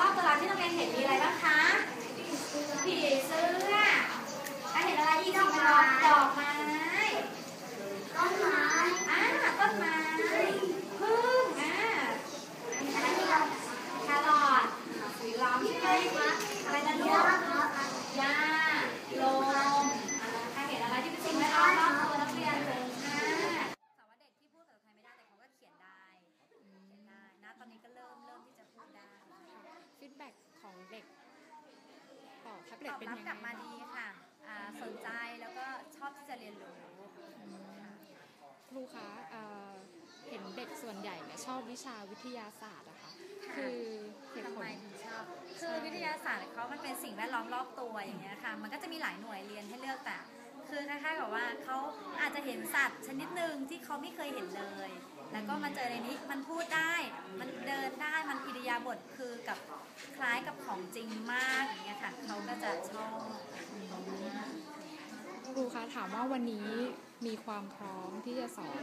รอบตัวเราที่โรงเรียนเห็นมีอะไรบ้างคะผีเสื้อแล้วเห็นอะไรอีกดอกไม้ดอกไม้ ต้นไม้ อ่าต้นไม้พึ่งอ่าอะไรที่เราแครอทสีล้อมใช่ไหมอะไรนะลู เยอะ ก ครับ หญ้าลมใครเห็นอะไรที่เป็นสิ่งแวดล้อมรอบตัวนักเรียนเลยค่ะสาวว่าเด็กที่พูดภาษาไทยไม่ได้แต่เขาก็เขียนได้เขียนได้นะตอนนี้ก็เริ่มเริ่มที่จะพูดได้ ฟีด แบ็กของเด็กต่อแท็บตเล็ตอบเป็นรับยังกลับไงมาดีค่ะอ่าสนใจแล้วก็ชอบที่จะเรียนรู้ครูคะเอ่อเห็นเด็กส่วนใหญ่เนี่ยชอบวิชาวิทยาศาสตร์อะค่ะคือเหตุทำผไมลถึงชอบ คือวิทยาศาสตร์เขามันเป็นสิ่งแวดล้อมรอบตัวอย่างเงี้ยค่ะ มันก็จะมีหลายหน่วยเรียนให้เลือกแต่ คือคล้ายๆกับว่าเขาอาจจะเห็นสัตว์ชนิดหนึ่งที่เขาไม่เคยเห็นเลย แล้วก็มาเจอในนี้มันพูดได้ มันเดินได้ มันอิริยา บถคือกับคล้ายกับของจริงมากอย่างเงี้ยค่ะเขาก็จะชอบครูคะถามว่าวันนี้มีความพร้อมที่จะสอน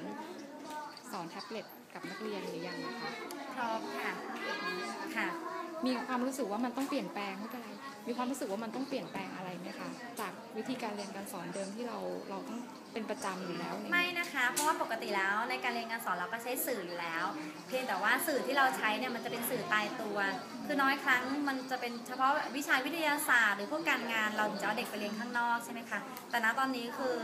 สอนแท็บเล็ตกับนักเรียนหรือยังนะคะพร้อมค่ะค่ะ มีความรู้สึกว่ามันต้องเปลี่ยนแปลงไม่เป็นไรมีความรู้สึกว่ามันต้องเปลี่ยนแปลงอะไรไหมคะจาก วิธีการเรียนการสอนเดิมที่เราเราต้องเป็นประจำอยู่แล้วไม่นะคะ เพราะว่าปกติแล้วในการเรียนการสอนเราก็ใช้สื่ออยู่แล้ว เพียงแต่ว่าสื่อที่เราใช้เนี่ยมันจะเป็นสื่อตายตัว คือน้อยครั้งมันจะเป็นเฉพาะวิชาวิทยาศาสตร์ หรือพวกการงานเราถึงจะเอาเด็กไปเรียนข้างนอกใช่ไหมคะแต่ณตอนนี้คือ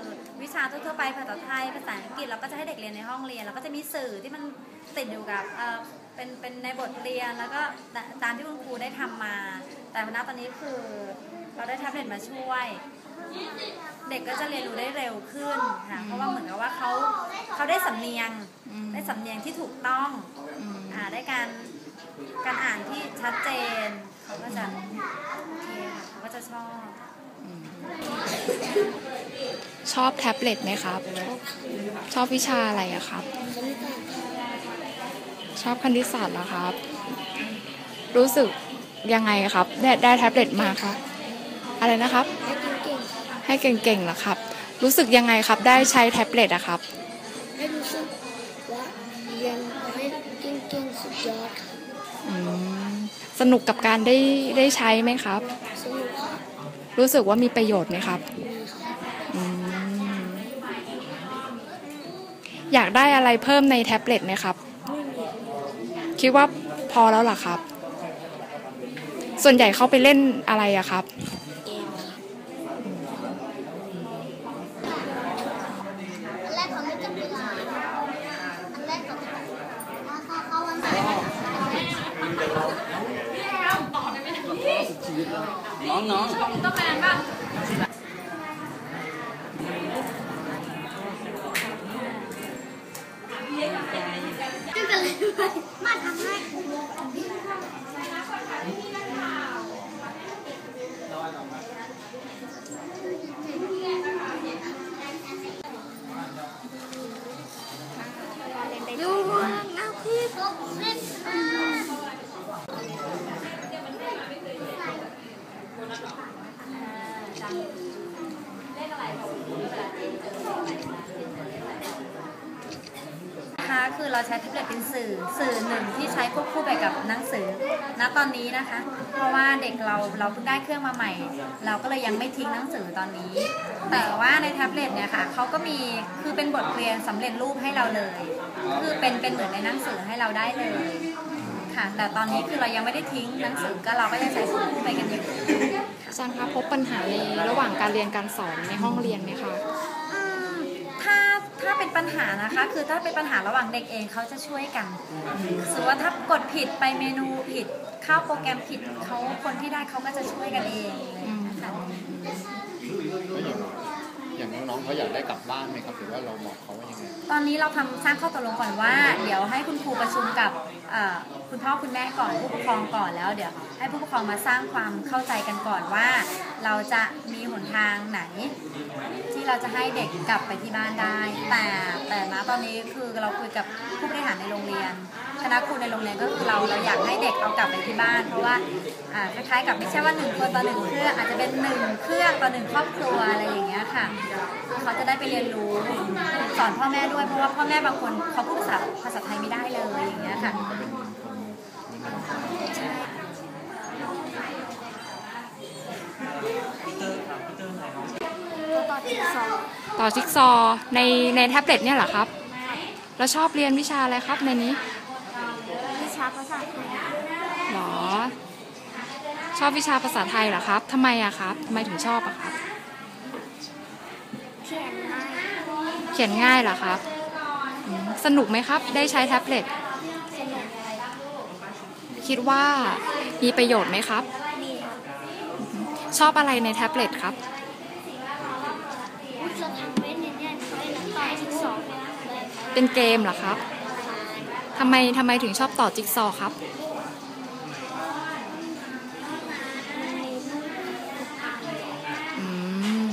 วิชาทั่วไปภาษาไทยภาษาอังกฤษเราก็จะให้เด็กเรียนในห้องเรียนเราก็จะมีสื่อที่มันติดอยู่กับเป็นเป็นในบทเรียนแล้วก็ตามที่คุณครูได้ทำมา แต่ณตอนนี้คือเราได้แท็บเล็ตมาช่วย เด็กก็จะเรียนรู้ได้เร็วขึ้นค่ะเพราะว่าเหมือนกับว่าเขาเขาได้สำเนียงอืมได้สำเนียงที่ถูกต้องอืมอ่าได้การการอ่านที่ชัดเจนเขาก็จะโอเคค่ะเขาก็จะชอบ ชอบแท็บเล็ตไหมครับ ชอบวิชาอะไรอะครับ ชอบคณิตศาสตร์เหรอครับ รู้สึกยังไงครับ ได้ได้แท็บเล็ตมาครับอะไรนะครับ ให้เก่งๆเหรอครับ รู้สึกยังไงครับได้ใช้แท็บเล็ตอะครับให้รู้สึกว่าเรียนให้เก่งๆสุดยอดครับอืมสนุกกับการได้ได้ใช้ไหมครับ สนุกครับรู้สึกว่ามีประโยชน์ไหมครับมีครับอืมอยากได้อะไรเพิ่มในแท็บเล็ตไหมครับ คิดว่าพอแล้วเหรอครับ ส่วนใหญ่เขาไปเล่นอะไรอะครับ เกมครับอันแรกเขาไม่จับเวลาอันแรกเขาถ้าเข้าวันไหน น้องน้องต้องแปลงป่ะจุดกันเลยมาทำให้ดูน้ำพี่ตกเล่น คือเราใช้แท็บเล็ตเป็นสื่อสื่อหนึ่งที่ใช้ควบคู่ไปกับหนังสือณตอนนี้นะคะ เพราะว่าเด็กเราเราเพิ่งได้เครื่องมาใหม่ เราก็เลยยังไม่ทิ้งหนังสือตอนนี้ แต่ว่าในแท็บเล็ตเนี่ยค่ะเขาก็มีคือเป็นบทเรียนสำเร็จรูปให้เราเลย คือเป็นเป็นเหมือนในหนังสือให้เราได้เลยค่ะ แต่ตอนนี้คือเรายังไม่ได้ทิ้งหนังสือก็เราก็ยังใช้ควบคู่ไปกันอยู่อาจารย์คะพบปัญหาในระหว่างการเรียนการสอนในห้องเรียนไหมคะ เป็นปัญหานะคะ คือถ้าเป็นปัญหาระหว่างเด็กเองเขาจะช่วยกันสมมติว่าถ้ากดผิดไปเมนูผิดเข้าโปรแกรมผิดเขาคนที่ได้เขาก็จะช่วยกันเองค่ะ อย่างน้องๆเขาอยากได้กลับบ้านไหมครับหรือว่าเราบอกเขาว่ายังไงตอนนี้เราทำสร้างข้อตกลงก่อนว่า เดี๋ยวให้คุณครูประชุมกับเอ่อคุณพ่อคุณแม่ก่อนผู้ปกครองก่อนแล้ว เดี๋ยวให้ผู้ปกครองมาสร้างความเข้าใจกันก่อนว่า เราจะมีหนทางไหน ที่เราจะให้เด็กกลับไปที่บ้านได้ แต่แต่ณตอนนี้คือเราคุยกับผู้บริหารในโรงเรียน คณะครูในโรงเรียนก็คือเราเราอยากให้เด็กเอากลับไปที่บ้าน เพราะว่าคล้ายๆกับไม่ใช่ว่าหนึ่งคนต่อหนึ่งเครื่องอาจจะเป็นหนึ่งเครื่องต่อหนึ่งครอบครัวอะไรอย่างเงี้ยค่ะเขาจะได้ไปเรียนรู้สอนพ่อแม่ด้วยเพราะว่าพ่อแม่บางคนเขาพูดภาษาภาษาไทยไม่ได้เลยอย่างเงี้ยค่ะต่อซิกซอในในแท็บเล็ตเนี่ยเหรอครับ เราชอบเรียนวิชาอะไรครับในนี้ ชาภาษาไทยหรอ ชอบวิชาภาษาไทยเหรอครับทำไมอะครับทำไมถึงชอบอะครับ เขียนง่ายเขียนง่ายเหรอครับอืมสนุกไหมครับ ได้ใช้แท็บเล็ต สนุกคิดว่ามีประโยชน์ไหมครับ ดีครับชอบอะไรในแท็บเล็ตครับวิชาทำเว้นเนี่ยเนี่ยใช้แล้วต่อจิ๊กซอว์แบบเป็นเกมเหรอครับ ทำไมทำไมถึงชอบต่อจิ๊กซอว์ครับ อืม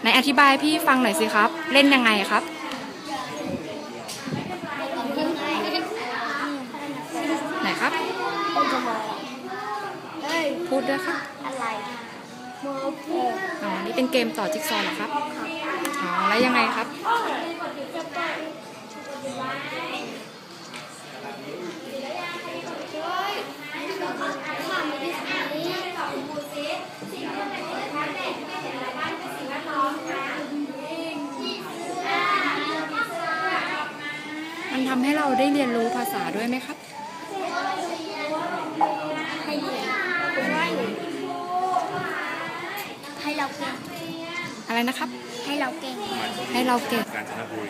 ไหนอธิบายพี่ฟังหน่อยสิครับ เล่นยังไงครับ ไหนครับ พูดด้วยครับอะไรโมพูดอ๋อ นี่เป็นเกมต่อจิ๊กซอว์เหรอครับ อ๋อ แล้วยังไงครับำให้เราได้เรียนรู้ภาษาด้วยไหมครับให้เรียนให้เราเก่งอะไรนะครับ ให้เราเก่งให้เราเก่งกาญจนบุรี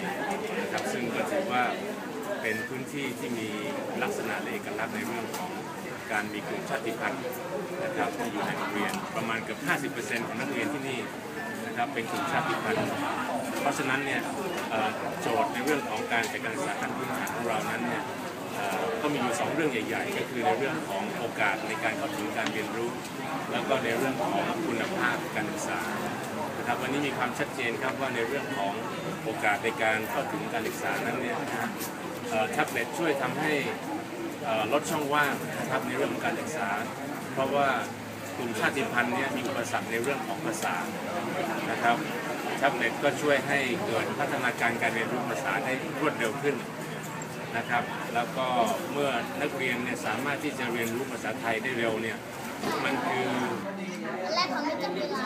นะครับซึ่งก็ถือว่าเป็นพื้นที่ที่มีลักษณะและเอกลักษณ์ในเรื่องของการมีกลุ่มชาติพันธุ์นะครับที่อยู่ในโรงเรียนประมาณเกือบ 50%ของนักเรียนที่นี่นะครับเป็นกลุ่มชาติพันธุ์ เพราะฉะนั้นเนี่ยเอ่อโจทย์ใน เรื่องของการจัดการศึกษาขั้นพื้นฐานของเรานั้นเนี่ยก็มีอยู่สองเรื่องใหญ่ ๆ ก็คือในเรื่องของโอกาสในการเข้าถึงการเรียนรู้ แล้วก็ในเรื่องของคุณภาพการศึกษานะครับวันนี้มีความชัดเจนครับว่าในเรื่องของโอกาสในการเข้าถึงการศึกษานั้นเนี่ยแท็บเล็ตช่วยทำให้ลดช่องว่างนะครับในเรื่องของการศึกษา เพราะว่ากลุ่มชาติพันธุ์เนี่ยมีอุปสรรคในเรื่องของภาษานะครับ แท็บเล็ตก็ช่วยให้เกิดพัฒนาการการเรียนรู้ภาษาได้รวดเร็วขึ้นนะครับ แล้วก็เมื่อนักเรียนเนี่ยสามารถที่จะเรียนรู้ภาษาไทยได้เร็วเนี่ยมันคือและเขาไม่จับเวลา